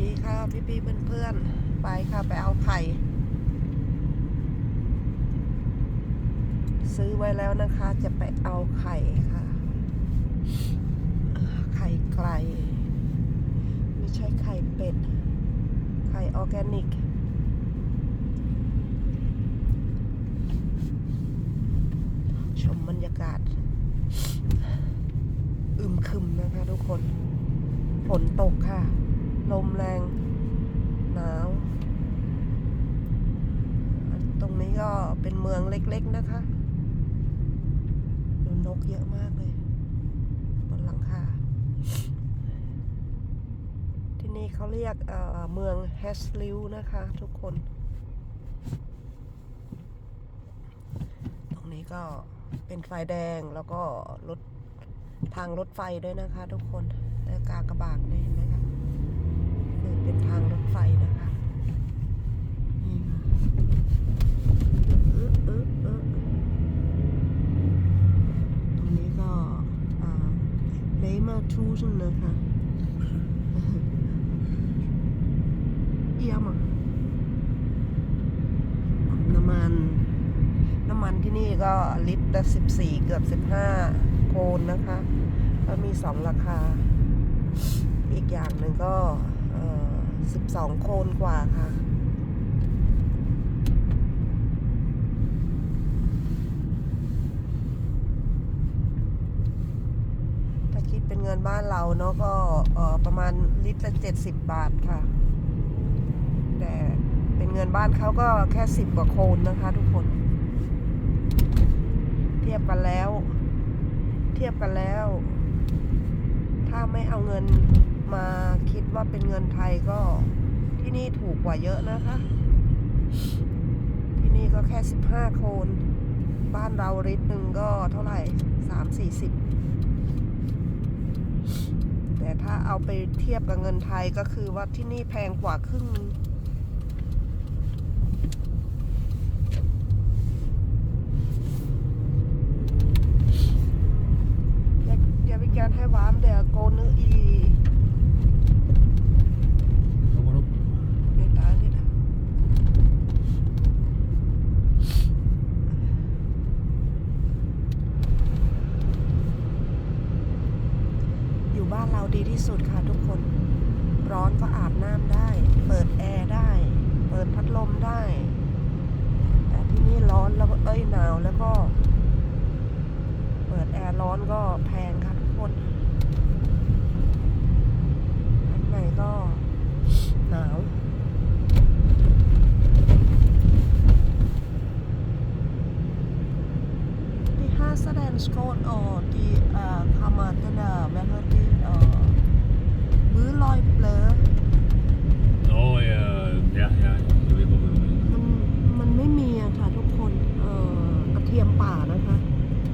ดีค่ะ พี่พี่ๆเพื่อนไปค่ะ ไปเอาไข่ ซื้อไว้แล้วนะคะ จะไปเอาไข่ค่ะ ไข่ไก่ไม่ใช่ไข่เป็ด ไข่ออร์แกนิกชมบรรยากาศ อึมครึมนะคะทุกคน ฝนตกค่ะ ลมแรง หนาว ตรงนี้ก็เป็นเมืองเล็กๆนะคะดูนกเยอะมากเลยบนหลังคา ที่นี่เขาเรียกเเมืองแฮสลิวนะคะทุกคน ตรงนี้ก็เป็นไฟแดงแล้วก็รถทางรถไฟด้วยนะคะทุกคนและกากระบากเนี่ยเห็นไหมคะ เป็นทางรถไฟนะคะนี่ค่ะอึ๊ะอึ๊ะอึ๊ะตรงนี้ก็เลมาทูชนนะคะเยี่ยมอะน้ำมัน น้ำมันที่นี่ก็ลิตรละสิบสี่เกือบสิบห้าโคนนะคะ ก็มีสองราคา อีกอย่างหนึ่งก็ สิบสองโคนกว่าค่ะ ถ้าคิดเป็นเงินบ้านเราเนาะก็ประมาณลิตรละเจ็ดสิบบาทค่ะ แต่เป็นเงินบ้านเขาก็แค่สิบกว่าโคนนะคะทุกคน เทียบกันแล้ว เทียบกันแล้ว ถ้าไม่เอาเงิน มาคิดว่าเป็นเงินไทยก็ที่นี่ถูกกว่าเยอะนะคะ ที่นี่ก็แค่สิบห้าโคน บ้านเราริตรหนึ่งก็เท่าไหร่สามสี่สิบแต่ถ้าเอาไปเทียบกับเงินไทยก็คือว่าที่นี่แพงกว่าครึ่งนึง Jeg, jeg vil gerne have varme der går ned i Kommer du? Det er dejligt. –อยู่บ้านเราดี ที่สุดค่ะทุกคน ร้อนก็อาบน้ำได้ เปิดแอร์ได้ เปิดพัดลมได้ แต่ที่นี่ร้อนแล้วก็เอ้ยหนาวแล้วก็ เปิดแอร์ร้อนก็แพงค่ะทุกคนข้างในก็หนาว Die Haarstadenschool og de uh, kommer den der, hvad hedder det, uh, bødeløg bløde. Nå, ja, ja, ja. Jeg ved, hvor du mener. มันมันไม่มีอะค่ะทุกคน เอ่อกระเทียมป่านะคะ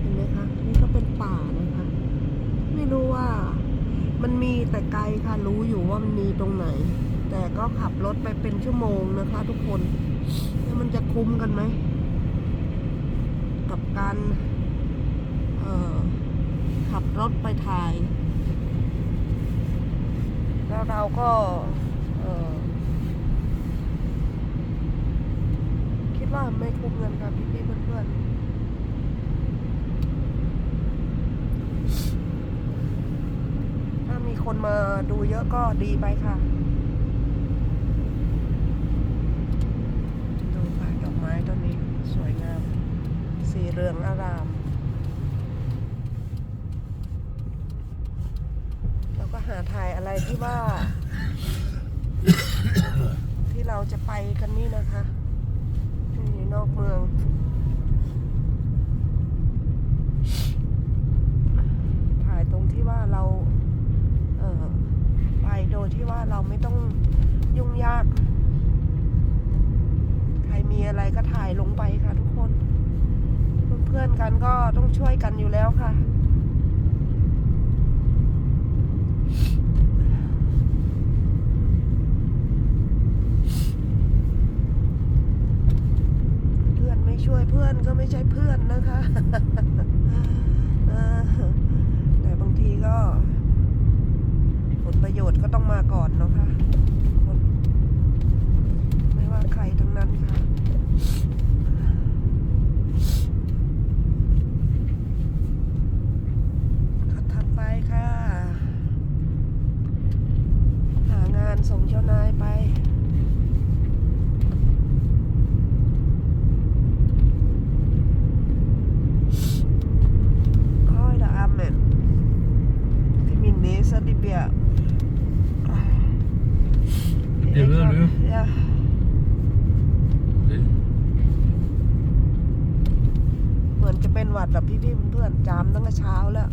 เห็นไหมคะ นี่ก็เป็นป่านะคะ ไม่รู้ว่า มันมีแต่ไกล ค่ะรู้อยู่ว่ามันมีตรงไหน แต่ก็ขับรถไปเป็นชั่วโมงนะคะ ทุกคนแล้วมันจะคุ้มกันไหมกับการออขับรถไปถ่าย แล้วเราก็ออคิดว่าไม่คุ้มเงินค่ะพี่พี่ๆเพื่อนๆ ถ้า มีคนมาดูเยอะก็ดีไปค่ะ ดูค่ะดอกไม้ต้นนี้สวยงาม สีเรืองอาราม แล้วก็หาถ่ายอะไรที่ว่า ที่เราจะไปกันนี่นะคะนี่นอกเมืองถ่ายตรงที่ว่าเรา เออไปโดยที่ว่า เราไม่ต้องยุ่งยาก ใครมีอะไรก็ถ่ายลงไปค่ะทุกคน เพื่อนๆกันก็ต้องช่วยกันอยู่แล้วค่ะเพื่อนไม่ช่วยเพื่อนก็ไม่ใช่เพื่อนนะคะแต่บางทีก็ ประโยชน์ก็ต้องมาก่อนเนาะคะ่ะไม่ว่าใครทั้งนั้นค่ะถัดไปค่ะ หางานส่งเจ้านายไป เป็นหวัดแบบพี่ๆเพื่อนๆจามตั้งแต่เช้าแล้ว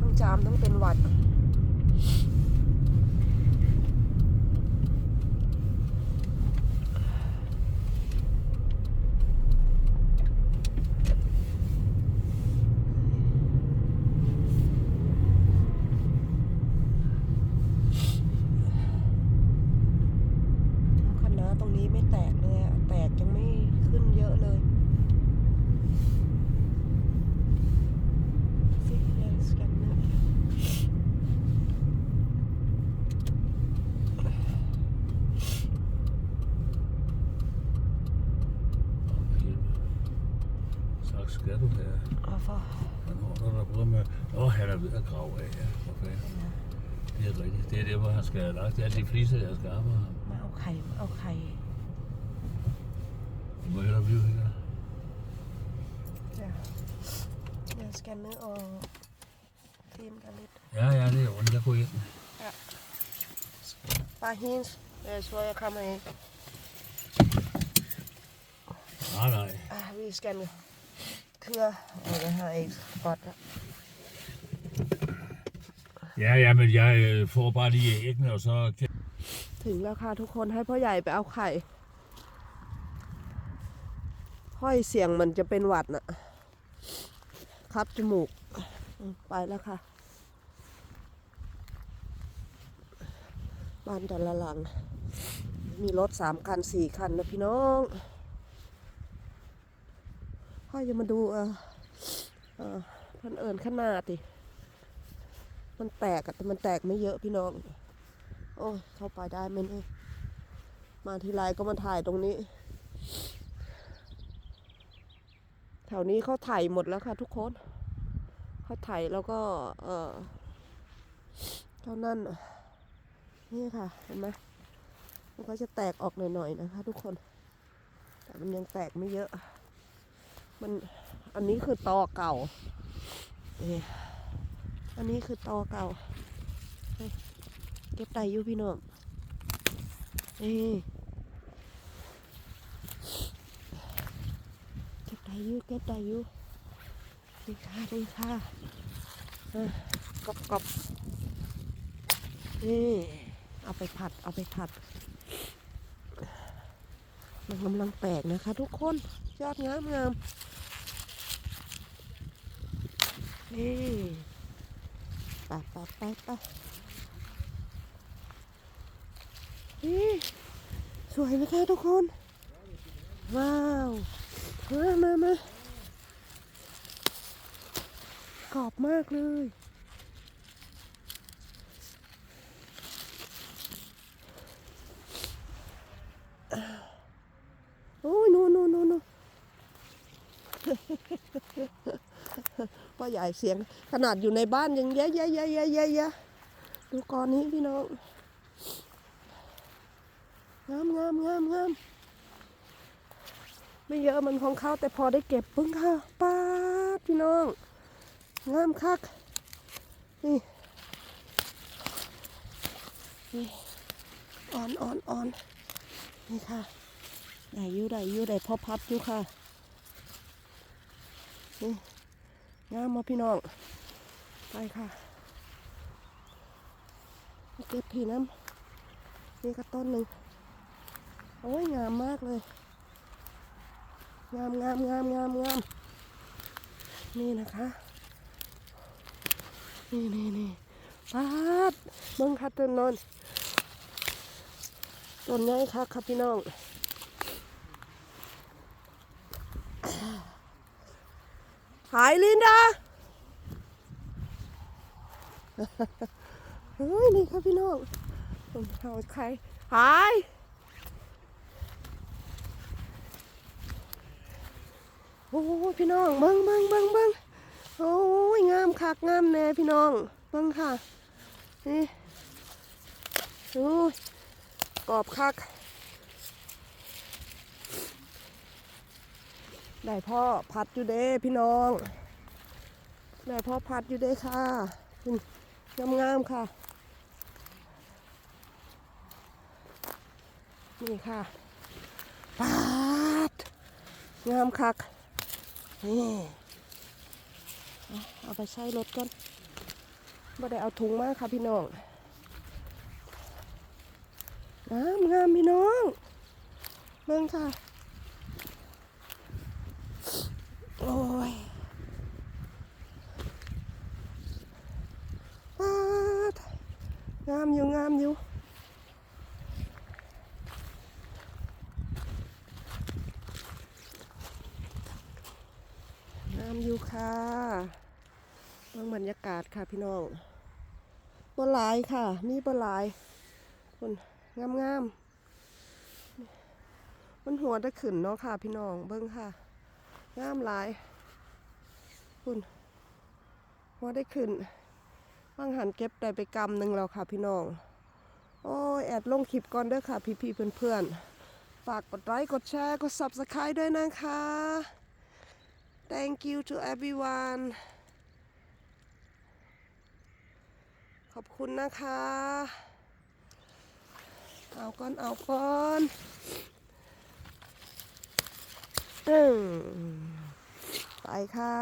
ทั้งจามทั้งเป็นหวัด คณะตรงนี้ไม่แตกเลยอะแตกยังไม่ขึ้นเยอะเลย สิเดี๋ยวสแกนเนอร์ Så skal du have. เอาฟอ Hvornår er der både med... Åh, han er ved at grave af, ja. For fanden. Det er rigtigt. Det er der, hvor han skal have lagt alle de fliser, jeg skal arbejde. มาเอาไข่มาเอาไข่ Du må hellere blive her. เดี๋ยวเดี๋ยวสแกนเนอร์ออกทีมกันลิต Ja, ja, det er ordentligt. Jeg går ind. ปาฮินส์เดี๋ยวช่วยเข้ามาเอง Nej, nej. อะวีส แกนเครือเอาไปให้สปอตอะ Ja, ja, men jeg får bare lige æggene, og så ถึงแล้วค่ะทุกคนให้พ่อใหญ่ไปเอาไข่ ห้อยเสียงมันจะเป็นหวัดน่ะ ครับจมูก ไปแล้วค่ะ บ้านแต่ละหลัง มีรถสามคันสี่คันนะพี่น้อง พ่อจะมาดูเออเออพันเอิญขนาดดิมันแตกแต่มันแตกไม่เยอะพี่น้อง โอ้ยเข้าไปได้ไหมเนี่ยมาทีไรก็มาถ่ายตรงนี้ แถวนี้เขาถ่ายหมดแล้วค่ะทุกคนเขาถ่ายแล้วก็เออเท่านั้นนี่ค่ะเห็นไหมมันก็จะแตกออกหน่อยๆนะคะ ทุกคน แต่มันยังแตกไม่เยอะ มันอันนี้คือตอเก่า อันนี้คือตอเก่า เก็บไตอยู่พี่น้องเก็บไตอยู่เก็บไตอยู่ดีค่ะดีค่ะอะกรอบกรอบนี่เอาไปผัดเอาไปผัดมันกำลังแตกนะคะทุกคนยอดงามงาม นี่ไปไปไปไปนี่สวยไหมคะทุกคน ว้าว มามามา กรอบมากเลยโอ้ยนู่นนู่นนู่นนู่น พ่อใหญ่เสียงขนาดอยู่ในบ้านยังแย่แย่แย่แย่แย่แย่ดูกอนนี้พี่น้องงามงามงามงามไม่เยอะมันของเขาแต่พอได้เก็บปึ้งค่ะป้าพี่น้องงามคักนี่นี่อ่อนอ่อนอ่อนนี่ค่ะได้อยู่ได้อยู่ได้พอพับอยู่ค่ะนี่ งามมาพี่น้อง ไปค่ะเก็บพี่น้ำนี่ก็ต้นหนึ่งโอ้ยงามมากเลย งามงามงามงามงามนี่นะคะ นี่นี่นี่ปาดเบิ้งคัดต้นนอนต้นใหญ่ค่ะครับพี่น้อง Hi Linda เฮ้ยนี่ครับพี่น้องผมเอาใคร Hi โอ้พี่น้องเบิ้งเบิ้งเบิ้งเบิ้งโอ้ยงามคักงามแน่พี่น้องเบิ้งค่ะนี่โอ้ยกรอบคัก ได้พ่อพัดอยู่เด้พี่น้องได้พ่อพัดอยู่เด้ค่ะงามงามๆค่ะ นี่ค่ะปาดงามคักนี่เอาไปใช้รถก่อนไม่ได้เอาถุงมากค่ะพี่น้องงามงามพี่น้องเบิ่งค่ะ โอ้ยปาดงามอยู่งามอยู่ งามอยู่ค่ะเบิ่ง บรรยากาศค่ะพี่น้องบนหลายค่ะ มีบนหลายคนงามงามมันหัวได้ขึ้นเนาะค่ะ พี่น้องเบิ่งค่ะ งามหลายคุณหัวได้ขึ้นบางหันเก็บได้ไปกำหนึ่งแล้วค่ะ พี่น้อง โอ้ยแอดลงคลิปก่อนเด้อค่ะ พี่ๆเพื่อนๆ ฝากกดไลค์กดแชร์กด subscribe ด้วยนะคะ Thank you to everyone ขอบคุณนะคะ เอาก้อนเอาก้อนอไปค่ะ